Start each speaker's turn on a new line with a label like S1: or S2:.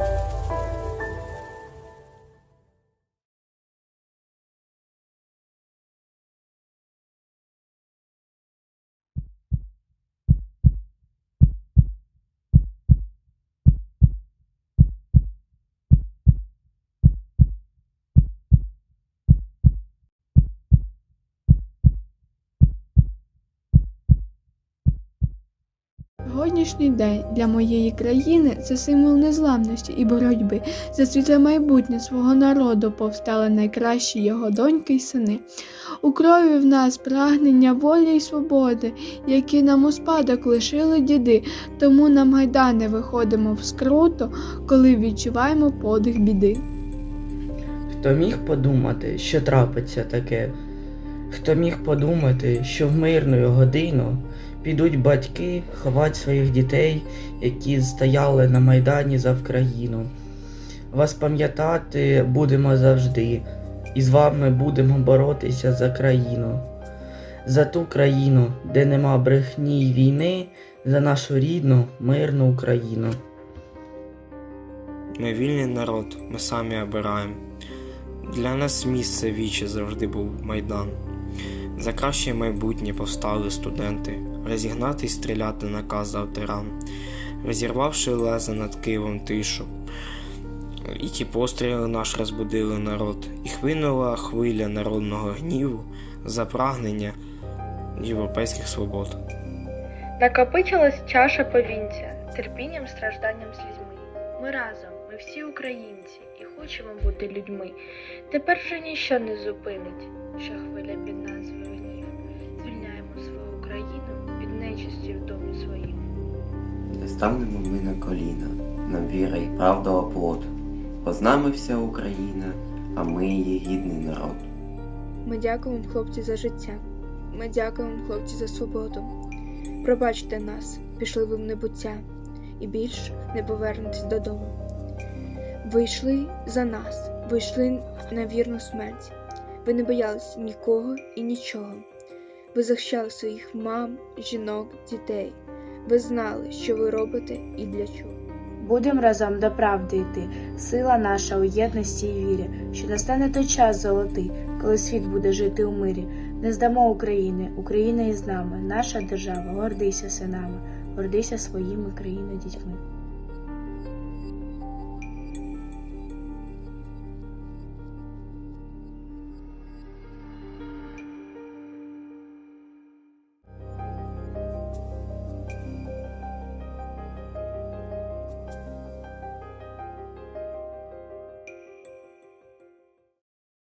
S1: Bye. Сьогоднішній день для моєї країни це символ незламності і боротьби за світле майбутнє свого народу повстали найкращі його доньки й сини. У крові в нас прагнення волі й свободи, які нам у спадок лишили діди, тому на майдани виходимо в скруту, коли відчуваємо подих біди.
S2: Хто міг подумати, що трапиться таке? Хто міг подумати, що в мирну годину підуть батьки ховати своїх дітей, які стояли на Майдані за Вкраїну? Вас пам'ятати будемо завжди, і з вами будемо боротися за країну. За ту країну, де нема брехні й війни, за нашу рідну мирну Україну.
S3: Ми вільний народ, ми самі обираємо. Для нас місце віче завжди був майдан. За краще майбутнє повстали студенти, розігнати й стріляти наказав тиран, розірвавши леза над Києвом тишу. І ті постріли наш розбудили народ, і хвинула хвиля народного гніву за прагнення європейських свобод.
S4: Накопичилась чаша повінця, терпінням, стражданням, слізьми. Ми разом, ми всі українці, і хочемо бути людьми. Тепер вже ніщо не зупинить, що хвиля під назвою гнів. Звільняємо свою Україну від нечисті в домі своїм.
S5: Не станемо ми на коліна, нам віра і правда оплот. Бо з нами вся Україна, а ми її гідний народ.
S6: Ми дякуємо, хлопці, за життя. Ми дякуємо, хлопці, за свободу. Пробачте нас, пішли ви в небуття, і більш не повернетесь додому. Ви йшли за нас, ви йшли на вірну смерть. Ви не боялись нікого і нічого. Ви захищали своїх мам, жінок, дітей. Ви знали, що ви робите і для чого.
S7: Будем разом до правди йти. Сила наша у єдності і вірі, що настане той час золотий, коли світ буде жити у мирі. Не здамо України, Україна із нами, наша держава, гордися синами, гордися своїми країною дітьми.